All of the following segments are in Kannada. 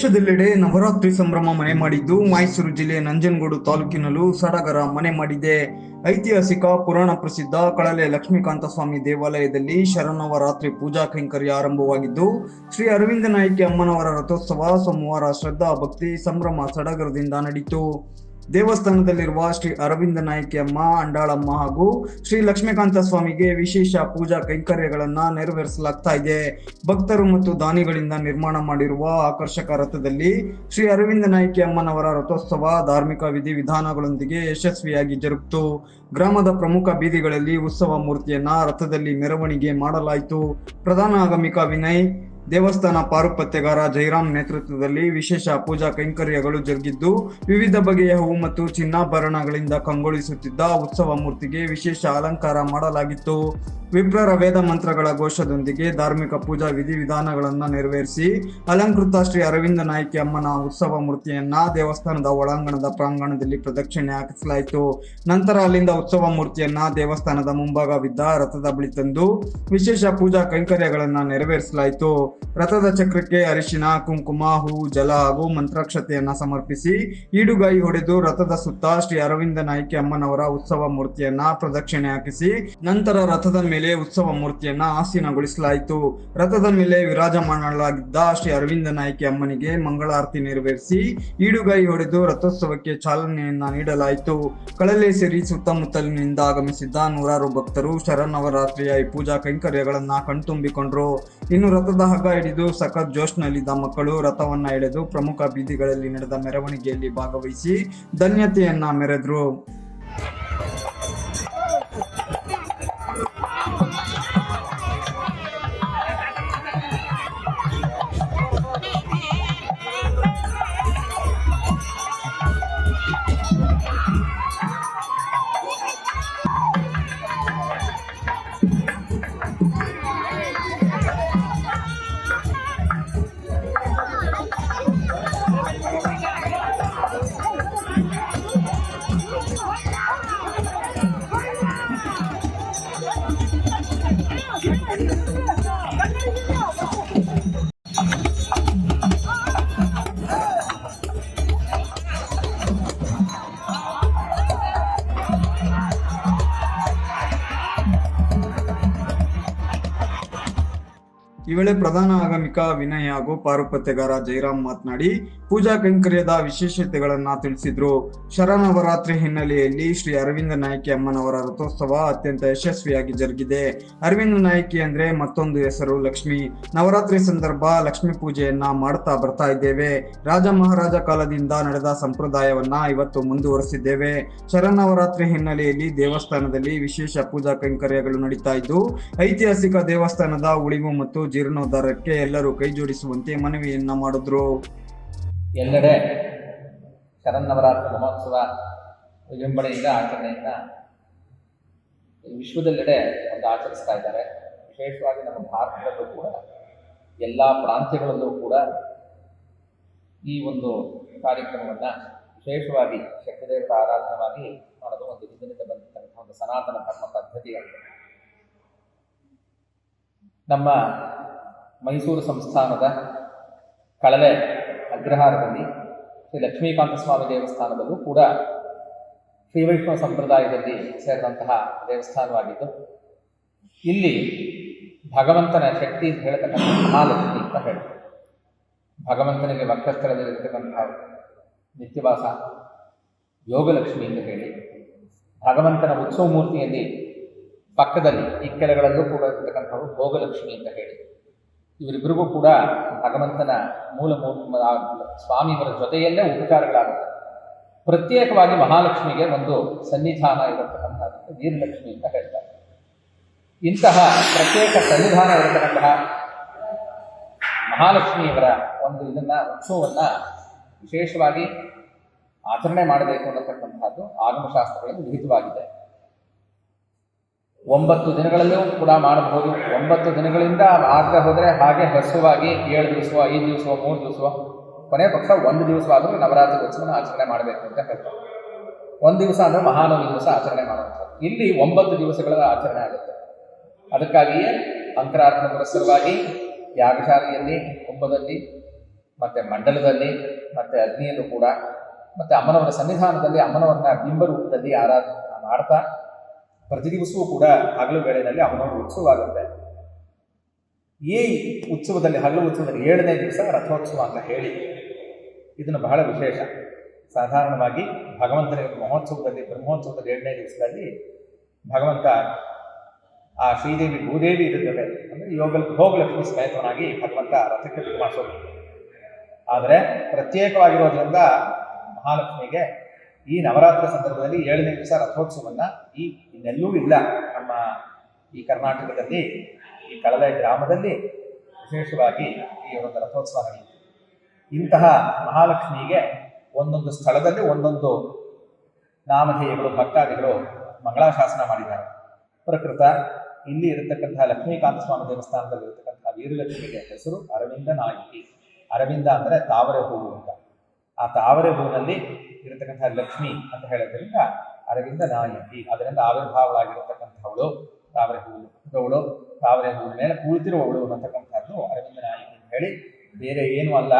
ದೇಶದೆಲ್ಲೆಡೆ ನವರಾತ್ರಿ ಸಂಭ್ರಮ ಮನೆ ಮಾಡಿದ್ದು, ಮೈಸೂರು ಜಿಲ್ಲೆ ನಂಜನಗೂಡು ತಾಲೂಕಿನಲ್ಲೂ ಸಡಗರ ಮನೆ ಮಾಡಿದೆ. ಐತಿಹಾಸಿಕ, ಪುರಾಣ ಪ್ರಸಿದ್ಧ ಕಳಲೆ ಲಕ್ಷ್ಮೀಕಾಂತ ಸ್ವಾಮಿ ದೇವಾಲಯದಲ್ಲಿ ಶರನ್ನವರಾತ್ರಿ ಪೂಜಾ ಕೈಂಕರ್ಯ ಆರಂಭವಾಗಿದ್ದು, ಶ್ರೀ ಅರವಿಂದ ನಾಯಕಿ ಅಮ್ಮನವರ ರಥೋತ್ಸವ ಸೋಮವಾರ ಶ್ರದ್ಧಾ ಭಕ್ತಿ ಸಂಭ್ರಮ ಸಡಗರದಿಂದ ನಡೆಯಿತು. ದೇವಸ್ಥಾನದಲ್ಲಿರುವ ಶ್ರೀ ಅರವಿಂದ ನಾಯ್ಕಿಯಮ್ಮ ಅಂಡಾಳಮ್ಮ ಹಾಗೂ ಶ್ರೀ ಲಕ್ಷ್ಮೀಕಾಂತ ಸ್ವಾಮಿಗೆ ವಿಶೇಷ ಪೂಜಾ ಕೈಂಕರ್ಯಗಳನ್ನ ನೆರವೇರಿಸಲಾಗ್ತಾ ಇದೆ. ಭಕ್ತರು ಮತ್ತು ದಾನಿಗಳಿಂದ ನಿರ್ಮಾಣ ಮಾಡಿರುವ ಆಕರ್ಷಕ ರಥದಲ್ಲಿ ಶ್ರೀ ಅರವಿಂದ ನಾಯ್ಕಿಯಮ್ಮನವರ ರಥೋತ್ಸವ ಧಾರ್ಮಿಕ ವಿಧಿವಿಧಾನಗಳೊಂದಿಗೆ ಯಶಸ್ವಿಯಾಗಿ ಜರುಗಿತು. ಗ್ರಾಮದ ಪ್ರಮುಖ ಬೀದಿಗಳಲ್ಲಿ ಉತ್ಸವ ಮೂರ್ತಿಯನ್ನ ರಥದಲ್ಲಿ ಮೆರವಣಿಗೆ ಮಾಡಲಾಯಿತು. ಪ್ರಧಾನ ಆಗಮಿಕ ವಿನಯ್ ದೇವಸ್ಥಾನ ಪಾರುಪತ್ಯಗಾರ ಜೈರಾಮ್ ನೇತೃತ್ವದಲ್ಲಿ ವಿಶೇಷ ಪೂಜಾ ಕೈಂಕರ್ಯಗಳು ಜರುಗಿದ್ದು, ವಿವಿಧ ಬಗೆಯ ಹೂ ಮತ್ತು ಚಿನ್ನಾಭರಣಗಳಿಂದ ಕಂಗೊಳಿಸುತ್ತಿದ್ದ ಉತ್ಸವ ಮೂರ್ತಿಗೆ ವಿಶೇಷ ಅಲಂಕಾರ ಮಾಡಲಾಗಿತ್ತು. ವಿಪ್ರರ ವೇದ ಮಂತ್ರಗಳ ಘೋಷದೊಂದಿಗೆ ಧಾರ್ಮಿಕ ಪೂಜಾ ವಿಧಿವಿಧಾನಗಳನ್ನು ನೆರವೇರಿಸಿ, ಅಲಂಕೃತ ಶ್ರೀ ಅರವಿಂದ ನಾಯ್ಕಿ ಅಮ್ಮನ ಉತ್ಸವ ಮೂರ್ತಿಯನ್ನ ದೇವಸ್ಥಾನದ ಒಳಾಂಗಣದ ಪ್ರಾಂಗಣದಲ್ಲಿ ಪ್ರದಕ್ಷಿಣೆ ಹಾಕಿಸಲಾಯಿತು. ನಂತರ ಅಲ್ಲಿಂದ ಉತ್ಸವ ಮೂರ್ತಿಯನ್ನ ದೇವಸ್ಥಾನದ ಮುಂಭಾಗವಿದ್ದ ರಥದ ಬಳಿ ತಂದು, ವಿಶೇಷ ಪೂಜಾ ಕೈಂಕರ್ಯಗಳನ್ನು ನೆರವೇರಿಸಲಾಯಿತು. ರಥದ ಚಕ್ರಕ್ಕೆ ಅರಿಶಿನ, ಕುಂಕುಮ, ಹೂ, ಜಲ ಹಾಗೂ ಮಂತ್ರಾಕ್ಷತೆಯನ್ನ ಸಮರ್ಪಿಸಿ ಈಡುಗಾಯಿ ಹೊಡೆದು ರಥದ ಸುತ್ತ ಶ್ರೀ ಅರವಿಂದ ನಾಯ್ಕಿ ಅಮ್ಮನವರ ಉತ್ಸವ ಮೂರ್ತಿಯನ್ನ ಪ್ರದಕ್ಷಿಣೆ ಹಾಕಿಸಿ ನಂತರ ರಥದ ಮೇಲೆ ಉತ್ಸವ ಮೂರ್ತಿಯನ್ನ ಆಸೀನಗೊಳಿಸಲಾಯಿತು. ರಥದ ಮೇಲೆ ವಿರಾಜಮಾನಳಾಗಿದ್ದ ಶ್ರೀ ಅರವಿಂದ ನಾಯ್ಕಿ ಅಮ್ಮನಿಗೆ ಮಂಗಳಾರತಿ ನೆರವೇರಿಸಿ ಈಡುಗಾಯಿ ಹೊಡೆದು ರಥೋತ್ಸವಕ್ಕೆ ಚಾಲನೆಯನ್ನ ನೀಡಲಾಯಿತು. ಕಳಲೆ ಸೇರಿ ಸುತ್ತಮುತ್ತಲಿನಿಂದ ಆಗಮಿಸಿದ್ದ ನೂರಾರು ಭಕ್ತರು ಶರನ್ನವರಾತ್ರಿಯ ಈ ಪೂಜಾ ಕೈಂಕರ್ಯಗಳನ್ನ ಕಣ್ತುಂಬಿಕೊಂಡ್ರು. ಇನ್ನು ರಥದ ಹಗ್ಗ ಹಿಡಿದು ಸಖತ್ ಜೋಶ್ನಲ್ಲಿದ್ದ ಮಕ್ಕಳು ರಥವನ್ನ ಎಳೆದು ಪ್ರಮುಖ ಬೀದಿಗಳಲ್ಲಿ ನಡೆದ ಮೆರವಣಿಗೆಯಲ್ಲಿ ಭಾಗವಹಿಸಿ ಧನ್ಯತೆಯನ್ನ ಮೆರೆದ್ರು. ಈ ವೇಳೆ ಪ್ರಧಾನ ಆಗಮಿಕ ವಿನಯ್ ಹಾಗೂ ಪಾರುಪತ್ಯಗಾರ ಜೈರಾಮ್ ಮಾತನಾಡಿ, ಪೂಜಾ ಕೈಂಕರ್ಯದ ವಿಶೇಷತೆಗಳನ್ನ ತಿಳಿಸಿದ್ರು. ಶರನವರಾತ್ರಿ ಹಿನ್ನೆಲೆಯಲ್ಲಿ ಶ್ರೀ ಅರವಿಂದ ನಾಯಕಿ ಅಮ್ಮನವರ ರಥೋತ್ಸವ ಅತ್ಯಂತ ಯಶಸ್ವಿಯಾಗಿ ಜರುಗಿದೆ. ಅರವಿಂದ ನಾಯಕಿ ಅಂದ್ರೆ ಮತ್ತೊಂದು ಹೆಸರು ಲಕ್ಷ್ಮಿ. ನವರಾತ್ರಿ ಸಂದರ್ಭ ಲಕ್ಷ್ಮಿ ಪೂಜೆಯನ್ನ ಮಾಡ್ತಾ ಬರ್ತಾ ಇದ್ದೇವೆ. ರಾಜ ಮಹಾರಾಜ ಕಾಲದಿಂದ ನಡೆದ ಸಂಪ್ರದಾಯವನ್ನ ಇವತ್ತು ಮುಂದುವರೆಸಿದ್ದೇವೆ. ಶರನವರಾತ್ರಿ ಹಿನ್ನೆಲೆಯಲ್ಲಿ ದೇವಸ್ಥಾನದಲ್ಲಿ ವಿಶೇಷ ಪೂಜಾ ಕೈಂಕರ್ಯಗಳು ನಡೀತಾ ಇದ್ದು, ಐತಿಹಾಸಿಕ ದೇವಸ್ಥಾನದ ಉಳಿವು ಮತ್ತು ಜೀರ್ಣೋದ್ಧಾರಕ್ಕೆ ಎಲ್ಲರೂ ಕೈ ಜೋಡಿಸುವಂತೆ ಮನವಿಯನ್ನ ಮಾಡಿದ್ರು. ಎಲ್ಲೆಡೆ ಶರನ್ನವರಾತ್ರಿ ಮಹೋತ್ಸವ ವಿಜೃಂಭಣೆಯಿಂದ ಆಚರಣೆಯಿಂದ ವಿಶ್ವದೆಲ್ಲೆಡೆ ಒಂದು ಆಚರಿಸ್ತಾ ಇದ್ದಾರೆ. ವಿಶೇಷವಾಗಿ ನಮ್ಮ ಭಾರತದಲ್ಲೂ ಕೂಡ, ಎಲ್ಲ ಪ್ರಾಂತ್ಯಗಳಲ್ಲೂ ಕೂಡ ಈ ಒಂದು ಕಾರ್ಯಕ್ರಮವನ್ನು ವಿಶೇಷವಾಗಿ ಶಕ್ತಿದೇವರ ಆರಾಧನವಾಗಿ ಮಾಡೋದು ಒಂದು ಹಿಂದಿನಿಂದ ಬಂದಿರತಕ್ಕಂಥ ಒಂದು ಸನಾತನ ಧರ್ಮ ಪದ್ಧತಿಯಾಗಿದೆ. ನಮ್ಮ ಮೈಸೂರು ಸಂಸ್ಥಾನದ ಕಳಲೆ ಅಗ್ರಹಾರದಲ್ಲಿ ಶ್ರೀ ಲಕ್ಷ್ಮೀಕಾಂತ ಸ್ವಾಮಿ ದೇವಸ್ಥಾನದಲ್ಲೂ ಕೂಡ ಶ್ರೀ ವೈಷ್ಣವ ಸಂಪ್ರದಾಯದಲ್ಲಿ ಸೇರಿದಂತಹ ದೇವಸ್ಥಾನವಾಗಿದ್ದು, ಇಲ್ಲಿ ಭಗವಂತನ ಶಕ್ತಿ ಅಂತ ಹೇಳ್ತಕ್ಕಂಥ ಮಹಾಲಕ್ಷ್ಮಿ ಅಂತ ಹೇಳಿ ಭಗವಂತನಿಗೆ ವಕ್ಷಸ್ಥಳದಲ್ಲಿರ್ತಕ್ಕಂಥ ನಿತ್ಯವಾಸ ಯೋಗಲಕ್ಷ್ಮಿ ಅಂತ ಹೇಳಿ, ಭಗವಂತನ ಉತ್ಸವ ಮೂರ್ತಿಯಲ್ಲಿ ಪಕ್ಕದಲ್ಲಿ ಇಕ್ಕೆಲಗಳಲ್ಲೂ ಕೂಡ ಇರತಕ್ಕಂಥವು ಭೋಗಲಕ್ಷ್ಮಿ ಅಂತ ಹೇಳಿ. ಇವರಿಬ್ಬರಿಗೂ ಕೂಡ ಭಗವಂತನ ಮೂಲ ಸ್ವಾಮಿಯವರ ಜೊತೆಯಲ್ಲೇ ಉಪಚಾರಗಳಾಗುತ್ತೆ. ಪ್ರತ್ಯೇಕವಾಗಿ ಮಹಾಲಕ್ಷ್ಮಿಗೆ ಒಂದು ಸನ್ನಿಧಾನ ಇರತಕ್ಕಂಥದ್ದು, ವೀರಲಕ್ಷ್ಮಿ ಅಂತ ಹೇಳ್ತಾರೆ. ಇಂತಹ ಪ್ರತ್ಯೇಕ ಸನ್ನಿಧಾನ ಇರತಕ್ಕಂತಹ ಮಹಾಲಕ್ಷ್ಮಿಯವರ ಒಂದು ಇದನ್ನ, ಉತ್ಸವವನ್ನು ವಿಶೇಷವಾಗಿ ಆಚರಣೆ ಮಾಡಬೇಕು ಅನ್ನತಕ್ಕಂಥದ್ದು ಆಗಮಶಾಸ್ತ್ರಗಳಲ್ಲಿ ವಿಹಿತವಾಗಿದೆ ಒಂಬತ್ತು ದಿನಗಳಲ್ಲೂ ಕೂಡ ಮಾಡಬಹುದು. ಒಂಬತ್ತು ದಿನಗಳಿಂದ ಆಗದೆ ಹೋದರೆ ಹಾಗೆ ಹಸುವಾಗಿ ಏಳು ದಿವಸ, ಐದು ದಿವಸ, ಮೂರು ದಿವಸ, ಕೊನೆ ಪಕ್ಷ ಒಂದು ದಿವಸ ಆದರೂ ನವರಾತ್ರಿ ಉತ್ಸವನ ಆಚರಣೆ ಮಾಡಬೇಕು ಅಂತ ಹೇಳ್ತಾರೆ. ಒಂದು ದಿವಸ ಅಂದರೆ ಮಹಾನವಮಿ ದಿವಸ ಆಚರಣೆ ಮಾಡುವಂಥದ್ದು. ಇಲ್ಲಿ ಒಂಬತ್ತು ದಿವಸಗಳ ಆಚರಣೆ ಆಗುತ್ತೆ. ಅದಕ್ಕಾಗಿಯೇ ಅಂತರಾತ್ಮ ಪುರಸ್ಸರವಾಗಿ ಯಾಗಶಾಲೆಯಲ್ಲಿ, ಕುಂಭದಲ್ಲಿ, ಮತ್ತು ಮಂಡಲದಲ್ಲಿ, ಮತ್ತು ಅಗ್ನಿಯಲ್ಲೂ ಕೂಡ, ಮತ್ತು ಅಮ್ಮನವರ ಸನ್ನಿಧಾನದಲ್ಲಿ, ಅಮ್ಮನವರನ್ನ ಬಿಂಬ ರೂಪದಲ್ಲಿ ಆರಾಧನೆ ಮಾಡ್ತಾ ಪ್ರತಿ ದಿವಸವೂ ಕೂಡ ಹಗಲು ವೇಳೆಯಲ್ಲಿ ಉತ್ಸವ ಆಗುತ್ತೆ. ಈ ಉತ್ಸವದಲ್ಲಿ, ಹಗಲು ಉತ್ಸವದಲ್ಲಿ ಏಳನೇ ದಿವಸ ರಥೋತ್ಸವ ಅಂತ ಹೇಳಿ, ಇದನ್ನು ಬಹಳ ವಿಶೇಷ. ಸಾಧಾರಣವಾಗಿ ಭಗವಂತನ ಮಹೋತ್ಸವದಲ್ಲಿ, ಬ್ರಹ್ಮೋತ್ಸವದಲ್ಲಿ ಏಳನೇ ದಿವಸದಲ್ಲಿ ಭಗವಂತ ಆ ಶ್ರೀದೇವಿ, ಭೂದೇವಿ ಇರುತ್ತದೆ ಅಂದರೆ ಯೋಗ, ಭೋಗಲಕ್ಷ್ಮಿ ಸ್ನೇಹಿತನಾಗಿ ಭಗವಂತ ರಥಕ್ಕೆ ಮಾಡಿಸೋದು. ಆದರೆ ಪ್ರತ್ಯೇಕವಾಗಿರೋದ್ರಿಂದ ಮಹಾಲಕ್ಷ್ಮಿಗೆ ಈ ನವರಾತ್ರಿ ಸಂದರ್ಭದಲ್ಲಿ ಏಳನೇ ದಿವಸ ರಥೋತ್ಸವವನ್ನು ಈ ಇನ್ನೆಲ್ಲೂ ಇಲ್ಲ. ನಮ್ಮ ಈ ಕರ್ನಾಟಕದಲ್ಲಿ, ಈ ಕಳಲೆ ಗ್ರಾಮದಲ್ಲಿ ವಿಶೇಷವಾಗಿ ಈ ಒಂದು ರಥೋತ್ಸವ ನಡೆಯುತ್ತೆ ಇಂತಹ ಮಹಾಲಕ್ಷ್ಮಿಗೆ ಒಂದೊಂದು ಸ್ಥಳದಲ್ಲಿ ಒಂದೊಂದು ನಾಮಧೇಯಗಳು, ಭಕ್ತಾದಿಗಳು ಮಂಗಳಾಶಾಸನ ಮಾಡಿದ್ದಾರೆ. ಪ್ರಕೃತ, ಇಲ್ಲಿ ಇರತಕ್ಕಂತಹ ಲಕ್ಷ್ಮೀಕಾಂತ ಸ್ವಾಮಿ ದೇವಸ್ಥಾನದಲ್ಲಿ ಇರತಕ್ಕಂತಹ ವೀರಲಕ್ಷ್ಮಿಗೆ ಹೆಸರು ಅರವಿಂದ ನಾಯಕಿ. ಅರವಿಂದ ಅಂದರೆ ತಾವರೆ ಹೂವು ಅಂತ. ಆ ತಾವರೆ ಹೂವಿನಲ್ಲಿ ಇರತಕ್ಕಂತಹ ಲಕ್ಷ್ಮಿ ಅಂತ ಹೇಳೋದ್ರಿಂದ ಅರವಿಂದ ನಾಯಕಿ. ಅದರಿಂದ ಆವಿರ್ಭಾವಳಾಗಿರತಕ್ಕಂಥವಳು ತಾವರೆ ಹೂವು ಅವಳು ತಾವರೆ ಹೂವಿನ ಮೇಲೆ ಕುಳಿತಿರುವವಳು ಅನ್ನತಕ್ಕಂಥದ್ದು ಅರವಿಂದ ನಾಯಕಿ ಅಂತ ಹೇಳಿ ಬೇರೆ ಏನೂ ಅಲ್ಲ.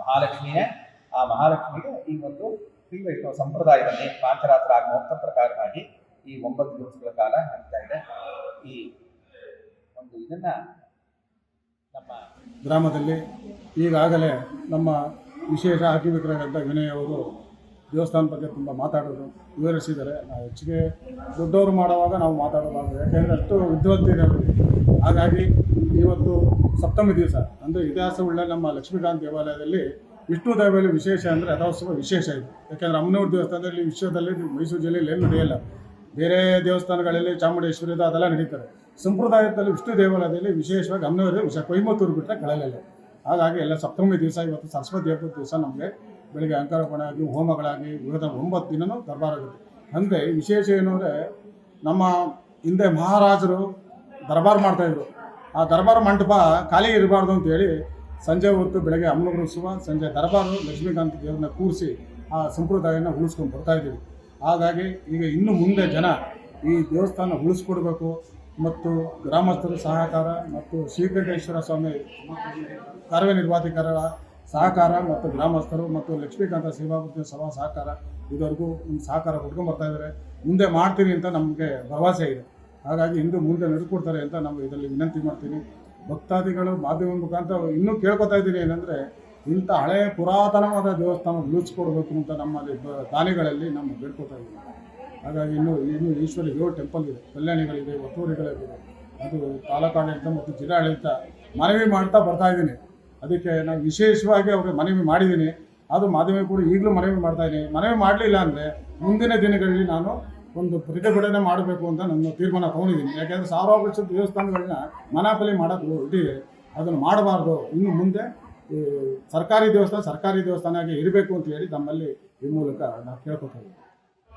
ಮಹಾಲಕ್ಷ್ಮಿಯೇ ಆ ಮಹಾಲಕ್ಷ್ಮಿಗೆ ಈ ಒಂದು ಶ್ರೀ ವೈಷ್ಣವ ಸಂಪ್ರದಾಯದಲ್ಲಿ ಪಾಂಚರಾತ್ರ ಆಗಮೋಕ್ತ ಪ್ರಕಾರವಾಗಿ ಈ ಒಂಬತ್ತು ದಿವಸಗಳ ಕಾಲ ನಡೀತಾ ಇದೆ. ಈ ಒಂದು ಇದನ್ನ ನಮ್ಮ ಗ್ರಾಮದಲ್ಲಿ ಈಗಾಗಲೇ ನಮ್ಮ ವಿಶೇಷ ಹಾಕಿ ವಿಕ್ರಯರಂತ ವಿನಯ್ ಅವರು ದೇವಸ್ಥಾನ ಬಗ್ಗೆ ತುಂಬ ಮಾತಾಡೋದು ವಿವರಿಸಿದ್ದಾರೆ. ನಾವು ಹೆಚ್ಚಿಗೆ ದೊಡ್ಡವರು ಮಾಡುವಾಗ ನಾವು ಮಾತಾಡೋದಾಗ ಯಾಕೆಂದರೆ ಅಷ್ಟು ವಿದ್ವತ್ತಿರೋರು ಹಾಗಾಗಿ ಇವತ್ತು ಸಪ್ತಮಿ ದಿವಸ, ಅಂದರೆ ಇತಿಹಾಸವುಳ್ಳ ನಮ್ಮ ಲಕ್ಷ್ಮೀಕಾಂತ್ ದೇವಾಲಯದಲ್ಲಿ ವಿಷ್ಣು ದೇವಾಲಯ ವಿಶೇಷ ಅಂದರೆ ರಥೋತ್ಸವ ವಿಶೇಷ ಇದೆ. ಯಾಕೆಂದರೆ ಅಮ್ಮನವ್ರ ದೇವಸ್ಥಾನದಲ್ಲಿ ವಿಶ್ವದಲ್ಲಿ ಮೈಸೂರು ಜಿಲ್ಲೆಯಲ್ಲಿ ಏನು ನಡೆಯಲ್ಲ. ಬೇರೆ ದೇವಸ್ಥಾನಗಳಲ್ಲಿ ಚಾಮುಂಡೇಶ್ವರಿದು ಅದೆಲ್ಲ ನಡೀತಾರೆ ಸಂಪ್ರದಾಯದಲ್ಲಿ ವಿಷ್ಣು ದೇವಾಲಯದಲ್ಲಿ ವಿಶೇಷವಾಗಿ ಅಮ್ಮನವರೇ ವಿಷಯ ಕೊಯಮತ್ತೂರು ಬಿಟ್ಟರೆ ಕಳಲಲ್ಲ ಹಾಗಾಗಿ ಎಲ್ಲ ಸಪ್ತಮಿ ದಿವಸ ಇವತ್ತು ಸರಸ್ವತಿ ಹಬ್ಬದ ದಿವಸ ನಮಗೆ ಬೆಳಿಗ್ಗೆ ಆಗಲಿ ಹೋಮಗಳಾಗಿ ವಿವಿಧ ಒಂಬತ್ತು ದಿನನೂ ದರ್ಬಾರ್ ಆಗುತ್ತೆ. ಅಂದರೆ ವಿಶೇಷ ಏನು ಅಂದರೆ ನಮ್ಮ ಹಿಂದೆ ಮಹಾರಾಜರು ದರ್ಬಾರ್ ಮಾಡ್ತಾಯಿದ್ರು ಆ ದರ್ಬಾರ್ ಮಂಟಪ ಖಾಲಿ ಇರಬಾರ್ದು ಅಂತೇಳಿ ಸಂಜೆ ಹೊತ್ತು ಬೆಳಗ್ಗೆ ಅಮ್ಮನವರ ಉತ್ಸವ ಸಂಜೆ ದರ್ಬಾರು ಲಕ್ಷ್ಮೀಕಾಂತ ದೇವರನ್ನ ಕೂರಿಸಿ ಆ ಸಂಪ್ರದಾಯನ ಉಳಿಸ್ಕೊಂಡು ಬರ್ತಾಯಿದ್ದೀವಿ ಹಾಗಾಗಿ ಈಗ ಇನ್ನು ಮುಂದೆ ಜನ ಈ ದೇವಸ್ಥಾನ ಉಳಿಸ್ಕೊಡ್ಬೇಕು ಮತ್ತು ಗ್ರಾಮಸ್ಥರ ಸಹಕಾರ ಮತ್ತು ಶ್ರೀಕಂಠೇಶ್ವರ ಸ್ವಾಮಿ ಕಾರ್ಯನಿರ್ವಾಹಕರ ಸಹಕಾರ ಮತ್ತು ಗ್ರಾಮಸ್ಥರು ಮತ್ತು ಲಕ್ಷ್ಮೀಕಾಂತ ಸೇವಾಭೂತಿ ಸಭಾ ಸಹಕಾರ ಇದುವರೆಗೂ ಸಹಕಾರ ಕೊಟ್ಕೊಂಡು ಬರ್ತಾ ಇದ್ದಾರೆ ಮುಂದೆ ಮಾಡ್ತೀರಿ ಅಂತ ನಮಗೆ ಭರವಸೆ ಇದೆ. ಹಾಗಾಗಿ ಇಂದು ಮುಂದೆ ನಡ್ಕೊಡ್ತಾರೆ ಅಂತ ನಾವು ಇದರಲ್ಲಿ ವಿನಂತಿ ಮಾಡ್ತೀನಿ. ಭಕ್ತಾದಿಗಳು ಮಾಧ್ಯಮ ಮುಖಾಂತರ ಇನ್ನೂ ಕೇಳ್ಕೊತಾ ಇದ್ದೀನಿ ಏನಂದರೆ, ಇಂಥ ಹಳೆಯ ಪುರಾತನವಾದ ದೇವಸ್ಥಾನ ಉಳಿಸ್ಕೊಡ್ಬೇಕು ಅಂತ ನಮ್ಮಲ್ಲಿ ದಾನಿಗಳಲ್ಲಿ ನಮ್ಮ ಬೇಡ್ಕೊತಾ ಇದ್ದೀವಿ. ಹಾಗಾಗಿ ಇನ್ನು ಇನ್ನು ಈಶ್ವರಿ ಏಳು ಟೆಂಪಲ್ ಇದೆ. ಕಲ್ಯಾಣಿಗಳಿದೆ ಒತ್ತೂರಿಗಳಿದೆ ಅದು ತಾಲೂಕಾಡಳಿತ ಮತ್ತು ಜಿಲ್ಲಾಡಳಿತ ಮನವಿ ಮಾಡ್ತಾ ಬರ್ತಾ ಇದ್ದೀನಿ. ಅದಕ್ಕೆ ನಾನು ವಿಶೇಷವಾಗಿ ಅವ್ರಿಗೆ ಮನವಿ ಮಾಡಿದ್ದೀನಿ. ಅದು ಮಾಧ್ಯಮ ಕೂಡ ಈಗಲೂ ಮನವಿ ಮಾಡ್ತಾ ಇದ್ದೀನಿ. ಮನವಿ ಮಾಡಲಿಲ್ಲ ಅಂದರೆ ಮುಂದಿನ ದಿನಗಳಲ್ಲಿ ನಾನು ಒಂದು ಪ್ರತಿಭಟನೆ ಮಾಡಬೇಕು ಅಂತ ನನ್ನ ತೀರ್ಮಾನ ತೊಗೊಂಡಿದ್ದೀನಿ. ಯಾಕೆಂದರೆ ಸಾವಿರಾರು ಲಕ್ಷದ ದೇವಸ್ಥಾನಗಳನ್ನ ಮನಾಪಲಿ ಮಾಡೋದು ಹೊರಟಿದೆ ಅದನ್ನು ಮಾಡಬಾರ್ದು. ಇನ್ನು ಮುಂದೆ ಸರ್ಕಾರಿ ದೇವಸ್ಥಾನ ಸರ್ಕಾರಿ ದೇವಸ್ಥಾನ ಆಗಿ ಇರಬೇಕು ಅಂತ ಹೇಳಿ ನಮ್ಮಲ್ಲಿ ಈ ಮೂಲಕ ನಾವು ಕೇಳ್ಕೊತಾ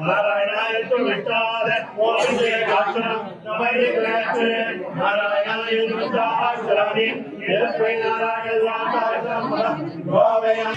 நாராயணாய துமிட்டாத ஓம் ஜெய காசனம் நமையே கிரேத்து நாராயணாய துமிட்டாசராணி இலப்பை நாராயண வாதாசம் கோவையா